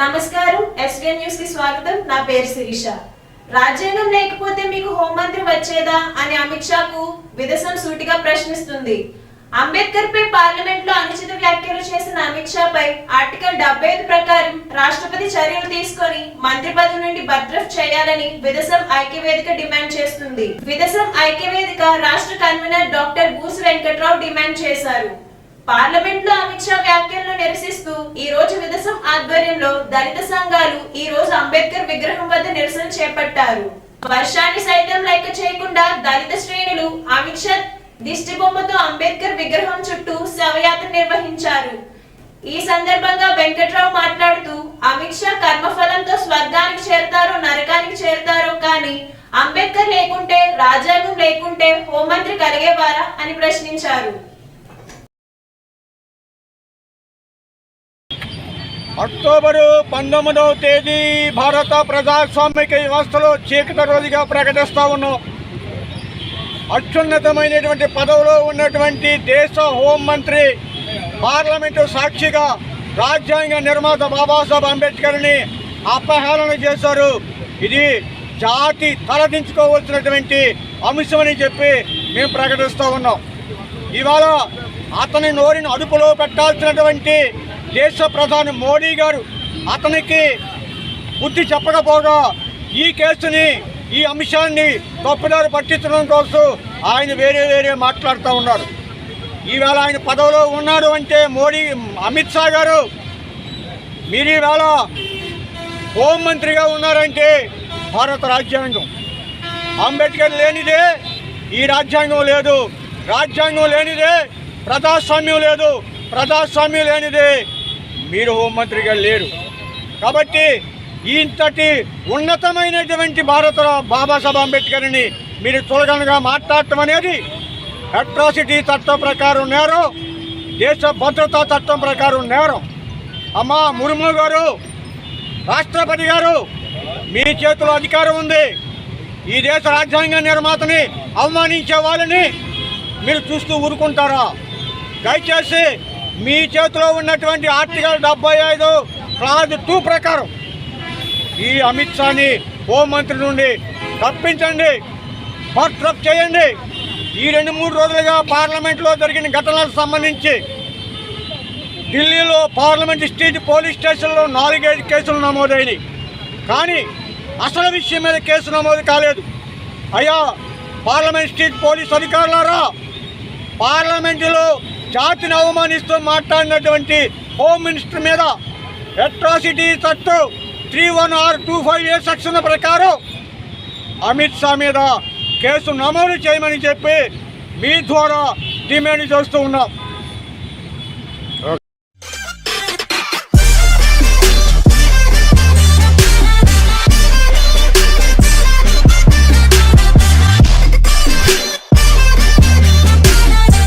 నమస్కారం ఎస్వీఎన్ న్యూస్కి స్వాగతం. నా పేరు శిరీష. రాజ్యాంగం లేకపోతే మీకు హోంమంత్రి వచ్చేదా అని అమిత్ షాకు విదసం సూటిగా ప్రశ్నిస్తుంది. అంబేద్కర్ పై పార్లమెంట్లో అనుచిత వ్యాఖ్యలు చేసిన అమిత్ షా పై ఆర్టికల్ డెబ్బై ఐదు ప్రకారం రాష్ట్రపతి చర్యలు తీసుకొని మంత్రి పదవి నుండి బర్తరఫ్ చేయాలని విదసం ఐక్యవేదిక డిమాండ్ చేస్తుంది. విదసం ఐక్యవేదిక రాష్ట్ర convenor doctor Busu Venkatrao demand చేశారు. పార్లమెంట్లో అమిత్ షా వ్యాఖ్యలను నిరసిస్తూ ఈ రోజు విదసం ఆధ్వర్యంలో దళిత సంఘాలు ఈ రోజు అంబేద్కర్ విగ్రహం వద్ద నిరసన చేపట్టారు. వర్షాన్ని సైతం లెక్క చేయకుండా దళిత శ్రేణులు అమిత్ షా దిష్టి బొమ్మతో అంబేద్కర్ విగ్రహం చుట్టూ శవయాత్ర నిర్వహించారు. ఈ సందర్భంగా వెంకట్రావు మాట్లాడుతూ అమిత్ షా కర్మఫలంతో స్వర్గానికి చేరతారో నరకానికి చేరతారో కానీ అంబేద్కర్ లేకుంటే రాజ్యాంగం లేకుంటే హోంమంత్రి కలిగేవారా అని ప్రశ్నించారు. అక్టోబరు పంతొమ్మిదవ తేదీ భారత ప్రజాస్వామిక వ్యవస్థలో చీకటి రోజుగా ప్రకటిస్తా ఉన్నాం. అత్యున్నతమైనటువంటి పదవిలో ఉన్నటువంటి దేశ హోంమంత్రి పార్లమెంటు సాక్షిగా రాజ్యాంగ నిర్మాత బాబాసాహెబ్ అంబేద్కర్ని అపహరణ చేశారు. ఇది జాతి తలదించుకోవాల్సినటువంటి అంశమని చెప్పి మేము ప్రకటిస్తూ ఉన్నాం. ఇవాళ అతని నోరిని అదుపులో పెట్టాల్సినటువంటి దేశ ప్రధాని మోడీ గారు అతనికి బుద్ధి చెప్పకపోగా ఈ కేసుని ఈ అంశాన్ని తప్పుదారు పట్టించడం కోసం ఆయన వేరే వేరే మాట్లాడుతూ ఉన్నారు. ఈవేళ ఆయన పదవిలో ఉన్నాడు అంటే మోడీ అమిత్ షా గారు మీరు ఈవేళ హోంమంత్రిగా ఉన్నారంటే భారత రాజ్యాంగం. అంబేద్కర్ లేనిదే ఈ రాజ్యాంగం లేదు. రాజ్యాంగం లేనిదే ప్రజాస్వామ్యం లేదు. ప్రజాస్వామ్యం లేనిదే మీరు హోంమంత్రిగా లేరు. కాబట్టి ఇంతటి ఉన్నతమైనటువంటి భారత బాబాసాహెబ్ అంబేద్కర్ని మీరు చూడగనగా మాట్లాడటం అనేది అట్రాసిటీ చట్టం ప్రకారం నేరం దేశ భద్రతా చట్టం ప్రకారం నేరం. అమ్మా ముర్ము గారు రాష్ట్రపతి గారు మీ చేతిలో అధికారం ఉంది. ఈ దేశ రాజ్యాంగ నిర్మాతని అవమానించే వాళ్ళని మీరు చూస్తూ ఊరుకుంటారా? దయచేసి మీ చేతిలో ఉన్నటువంటి ఆర్టికల్ డెబ్బై ఐదు క్లాజ్ టూ ప్రకారం ఈ అమిత్ షాని హోంమంత్రి నుండి తప్పించండి బర్త్రప్ చేయండి. ఈ రెండు మూడు రోజులుగా పార్లమెంట్లో జరిగిన ఘటనలకు సంబంధించి ఢిల్లీలో పార్లమెంట్ స్ట్రీట్ పోలీస్ స్టేషన్లో నాలుగైదు కేసులు నమోదైనవి కానీ అసలు విషయం మీద కేసు నమోదు కాలేదు. అయ్యా పార్లమెంట్ స్ట్రీట్ పోలీస్ అధికారులారా పార్లమెంటులో జాతిని అవమానిస్తూ మాట్లాడినటువంటి హోమ్ మినిస్టర్ మీద అట్రాసిటీ చట్టం three one R two five A section ప్రకారం అమిత్ షా మీద కేసు నమోదు చేయమని చెప్పి మీ ద్వారా డిమాండ్ చేస్తూ ఉన్నాం.